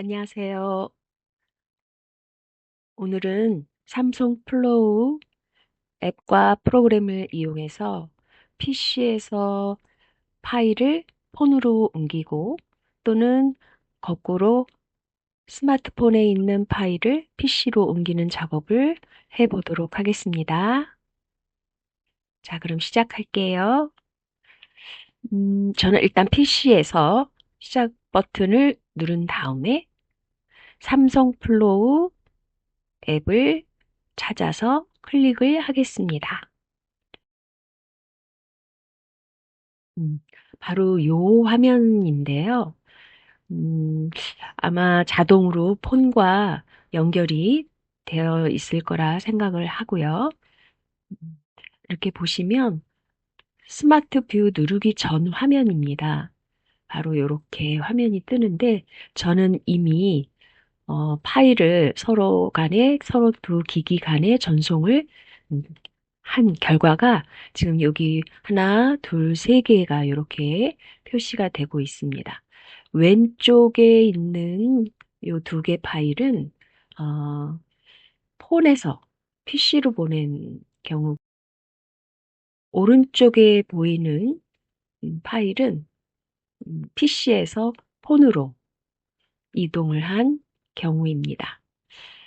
안녕하세요. 오늘은 삼성 플로우 앱과 프로그램을 이용해서 PC에서 파일을 폰으로 옮기고 또는 거꾸로 스마트폰에 있는 파일을 PC로 옮기는 작업을 해보도록 하겠습니다. 자, 그럼 시작할게요. 음, 저는 일단 PC에서 시작 버튼을 누른 다음에 삼성 플로우 앱을 찾아서 클릭을 하겠습니다. 음, 바로 요 화면인데요. 음, 아마 자동으로 폰과 연결이 되어 있을 거라 생각을 하고요. 음, 이렇게 보시면 스마트 뷰 누르기 전 화면입니다. 바로 이렇게 화면이 뜨는데 저는 이미 어, 파일을 서로 간에 서로 두 기기 간에 전송을 음, 한 결과가 지금 여기 하나, 둘, 세 개가 이렇게 표시가 되고 있습니다. 왼쪽에 있는 이 두 개 파일은 어, 폰에서 PC로 보낸 경우 오른쪽에 보이는 음, 파일은 PC에서 음, 폰으로 이동을 한 경우입니다.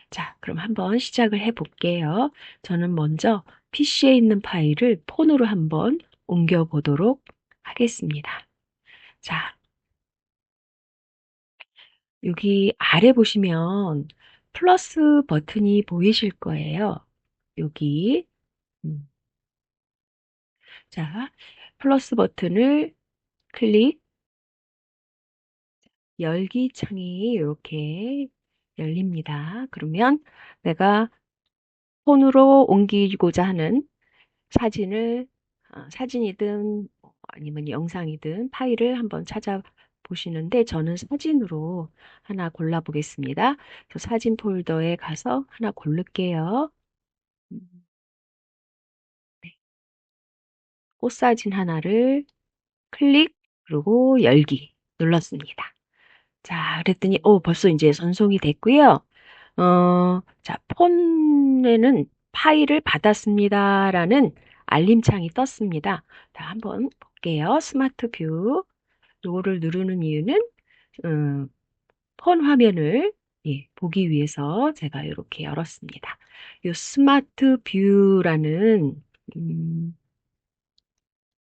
자, 그럼 한번 시작을 해 볼게요. 저는 먼저 PC에 있는 파일을 폰으로 한번 옮겨 보도록 하겠습니다. 자, 여기 아래 보시면 플러스 버튼이 보이실 거예요. 여기. 음. 자, 플러스 버튼을 클릭. 열기 창이 이렇게 열립니다. 그러면 내가 폰으로 옮기고자 하는 사진을 어, 사진이든 아니면 영상이든 파일을 한번 찾아 보시는데 저는 사진으로 하나 골라 보겠습니다. 사진 폴더에 가서 하나 고를게요. 음. 네. 꽃사진 하나를 클릭 그리고 열기 눌렀습니다. 자, 그랬더니 오 벌써 이제 전송이 됐고요. 어, 자, 폰에는 파일을 받았습니다라는 알림창이 떴습니다. 자, 한번 볼게요. 스마트 뷰. 요거를 누르는 이유는 음, 폰 화면을 예, 보기 위해서 제가 이렇게 열었습니다. 요 스마트 뷰라는 음,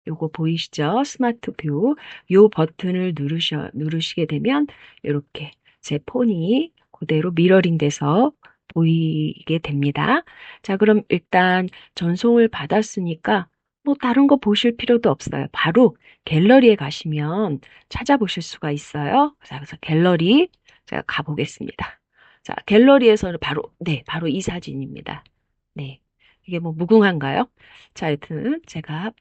요거 보이시죠? 스마트 뷰. 요 버튼을 누르셔, 누르시게 되면 이렇게 제 폰이 그대로 미러링 돼서 보이게 됩니다. 자, 그럼 일단 전송을 받았으니까 뭐 다른 거 보실 필요도 없어요. 바로 갤러리에 가시면 찾아보실 수가 있어요. 자, 그래서 갤러리 제가 가보겠습니다. 자, 갤러리에서는 바로, 네, 바로 이 사진입니다. 네. 이게 뭐 무궁한가요? 자, 하여튼 제가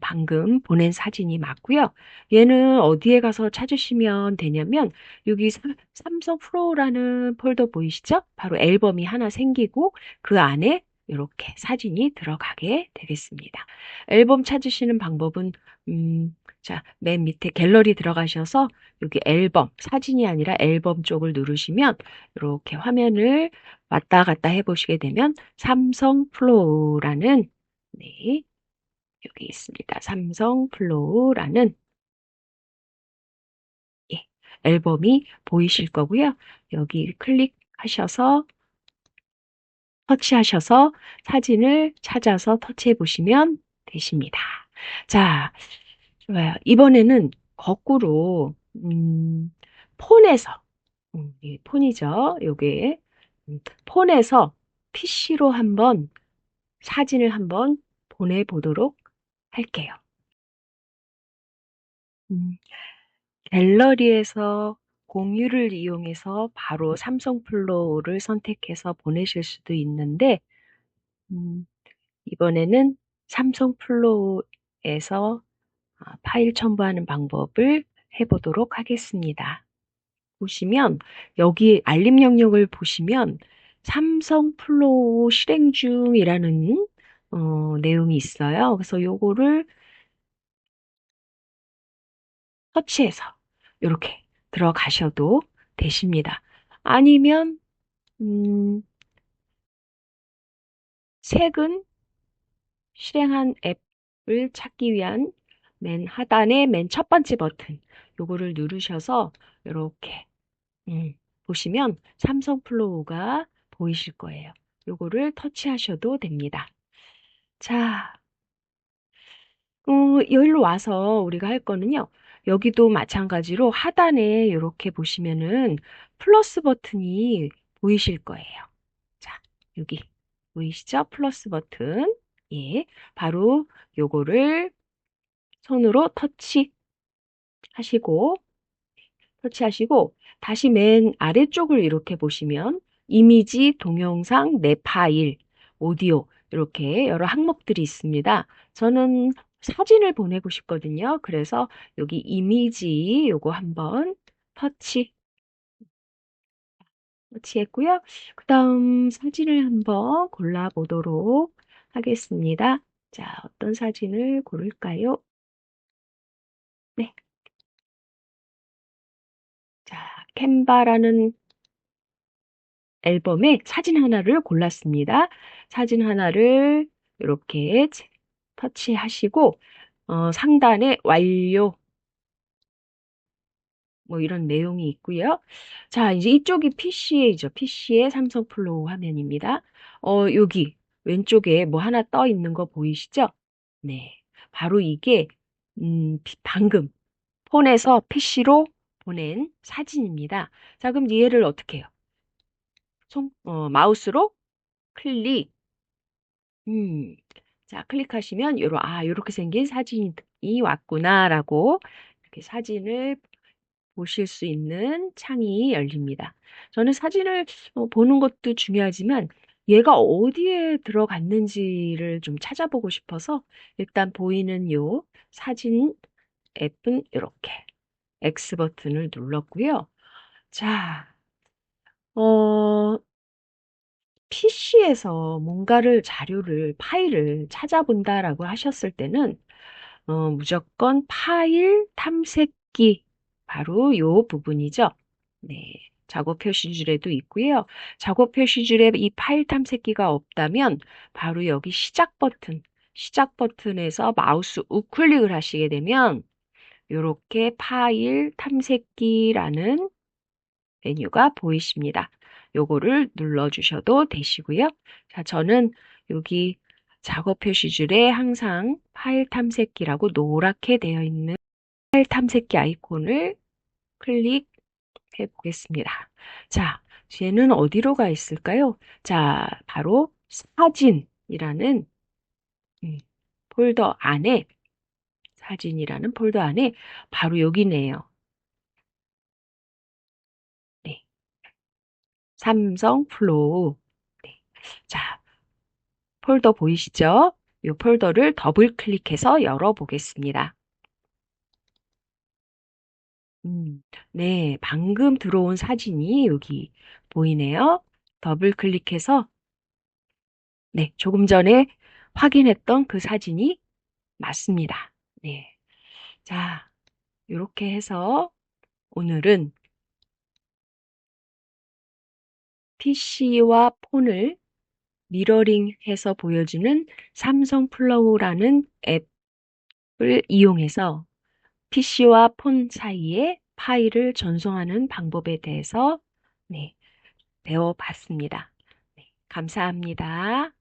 방금 보낸 사진이 맞고요. 얘는 어디에 가서 찾으시면 되냐면 여기 삼성 프로라는 폴더 보이시죠? 바로 앨범이 하나 생기고 그 안에 이렇게 사진이 들어가게 되겠습니다. 앨범 찾으시는 방법은 음, 자, 맨 밑에 갤러리 들어가셔서 여기 앨범, 사진이 아니라 앨범 쪽을 누르시면 이렇게 화면을 왔다 갔다 해보시게 되면 삼성 플로우라는 네, 여기 있습니다. 삼성 플로우라는 예, 앨범이 보이실 거고요. 여기 클릭하셔서 터치하셔서 사진을 찾아서 터치해 보시면 되십니다. 자, 좋아요. 이번에는 거꾸로 음, 폰에서 음, 폰이죠. 요게 음, 폰에서 PC로 한번 사진을 한번 보내보도록 할게요. 음, 갤러리에서 공유를 이용해서 바로 삼성 플로우를 선택해서 보내실 수도 있는데 음, 이번에는 삼성 플로우에서 아, 파일 첨부하는 방법을 해 보도록 하겠습니다. 보시면 여기 알림 영역을 보시면 삼성 플로우 실행 중이라는 어, 내용이 있어요. 그래서 요거를 터치해서 이렇게 들어가셔도 되십니다. 아니면 음, 최근 실행한 앱을 찾기 위한 맨 하단의 맨 첫 번째 버튼 요거를 누르셔서 이렇게 음, 보시면 삼성 플로우가 보이실 거예요. 요거를 터치하셔도 됩니다. 자, 어, 여기로 와서 우리가 할 거는요. 여기도 마찬가지로 하단에 이렇게 보시면은 플러스 버튼이 보이실 거예요. 자, 여기 보이시죠? 플러스 버튼. 예, 바로 요거를 손으로 터치 하시고 터치하시고 다시 맨 아래쪽을 이렇게 보시면 이미지, 동영상, 내 파일, 오디오 이렇게 여러 항목들이 있습니다. 저는 사진을 보내고 싶거든요. 그래서 여기 이미지 요거 한번 터치 터치했고요. 그 다음 사진을 한번 골라보도록 하겠습니다. 자, 어떤 사진을 고를까요? 네. 자, 캔바라는 앨범에 사진 하나를 골랐습니다. 사진 하나를 이렇게 터치하시고 어, 상단에 완료 뭐 이런 내용이 있고요. 자, 이제 이쪽이 PC이죠. PC의 삼성 플로우 화면입니다. 어, 여기 왼쪽에 뭐 하나 떠 있는 거 보이시죠? 네. 바로 이게 음, 방금 폰에서 PC로 보낸 사진입니다. 자, 그럼 얘를 어떻게 해요? 손, 어, 마우스로 클릭. 음, 자, 클릭하시면 요러, 아, 요렇게 생긴 사진이 왔구나라고 이렇게 사진을 보실 수 있는 창이 열립니다. 저는 사진을 어, 보는 것도 중요하지만 얘가 어디에 들어갔는지를 좀 찾아보고 싶어서 일단 보이는 요 사진 앱은 이렇게 X 버튼을 눌렀고요. 자, 어, PC에서 뭔가를 자료를 파일을 찾아본다라고 하셨을 때는 어, 무조건 파일 탐색기 바로 요 부분이죠. 네. 작업 표시줄에도 있고요. 작업 표시줄에 이 파일 탐색기가 없다면 바로 여기 시작 버튼, 시작 버튼에서 마우스 우클릭을 하시게 되면 이렇게 파일 탐색기라는 메뉴가 보이십니다. 요거를 눌러주셔도 되시고요. 자, 저는 여기 작업 표시줄에 항상 파일 탐색기라고 노랗게 되어 있는 파일 탐색기 아이콘을 클릭해 보겠습니다. 자, 쟤는 어디로 가 있을까요? 자, 바로 사진이라는 음, 폴더 안에 사진이라는 폴더 안에 바로 여기네요. 삼성 플로우. 네. 자, 폴더 보이시죠? 이 폴더를 더블 클릭해서 열어보겠습니다. 음, 네, 방금 들어온 사진이 여기 보이네요. 더블 클릭해서 네, 조금 전에 확인했던 그 사진이 맞습니다. 네. 자, 이렇게 해서 오늘은 PC와 폰을 미러링해서 보여주는 삼성 플로우라는 앱을 이용해서 PC와 폰 사이에 파일을 전송하는 방법에 대해서 네, 배워봤습니다. 네, 감사합니다.